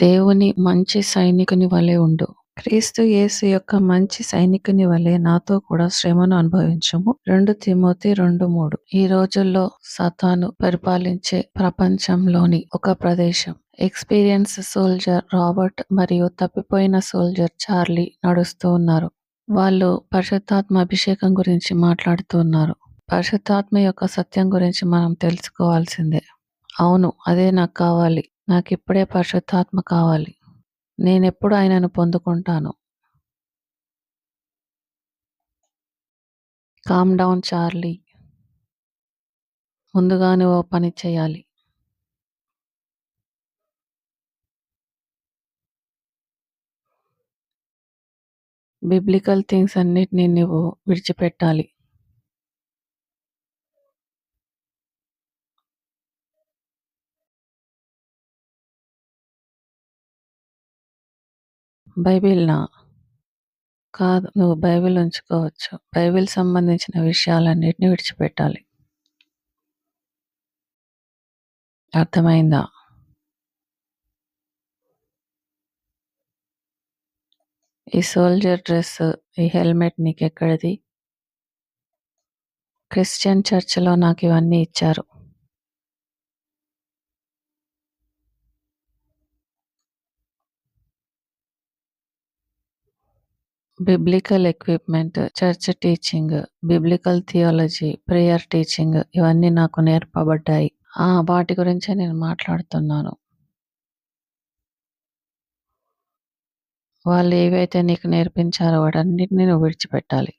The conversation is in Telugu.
దేవుని మంచి సైనికుని వలె ఉండు. క్రీస్తు యేసు యొక్క మంచి సైనికుని వలె నాతో కూడా శ్రమను అనుభవించము. రెండు తిమోతి రెండు మూడు. ఈ రోజుల్లో సతాను పరిపాలించే ప్రపంచంలోని ఒక ప్రదేశం. ఎక్స్పీరియన్స్ సోల్జర్ రాబర్ట్ మరియు తప్పిపోయిన సోల్జర్ చార్లీ నడుస్తూ ఉన్నారు. వాళ్ళు పరిశుద్ధాత్మ అభిషేకం గురించి మాట్లాడుతూ ఉన్నారు. పరిశుద్ధాత్మ యొక్క సత్యం గురించి మనం తెలుసుకోవాల్సిందే. అవును అదే నాకు కావాలి. నాకు ఇప్పుడే పరిశుద్ధాత్మ కావాలి. నేనెప్పుడు ఆయనను పొందుకుంటాను? కామ్ డౌన్ చార్లీ ముందుగానే ఓ పని చేయాలి. బిబ్లికల్ థింగ్స్ అన్నిటినీ నువ్వు విడిచిపెట్టాలి. బైబిల్‌నా? కాదు. నువ్వు బైబిల్ ఉంచుకోవచ్చు. బైబిల్ సంబంధించిన విషయాలన్నిటిని విడిచిపెట్టాలి. అర్థమైందా? ఈ సోల్జర్ డ్రెస్, ఈ హెల్మెట్ నీకెక్కడిది? క్రిస్టియన్ చర్చ్‌లో నాకివన్నీ ఇచ్చారు. Biblical equipment, church teaching, biblical theology, prayer teaching ఇవన్నీ నాకు నేర్పబడ్డాయి. ఆ! వాటి గురించే నేను మాట్లాడుతున్నాను. వాళ్ళు ఏవైతే నీకు నేర్పించారో వాటన్నిటిని నువ్వు విడిచిపెట్టాలి.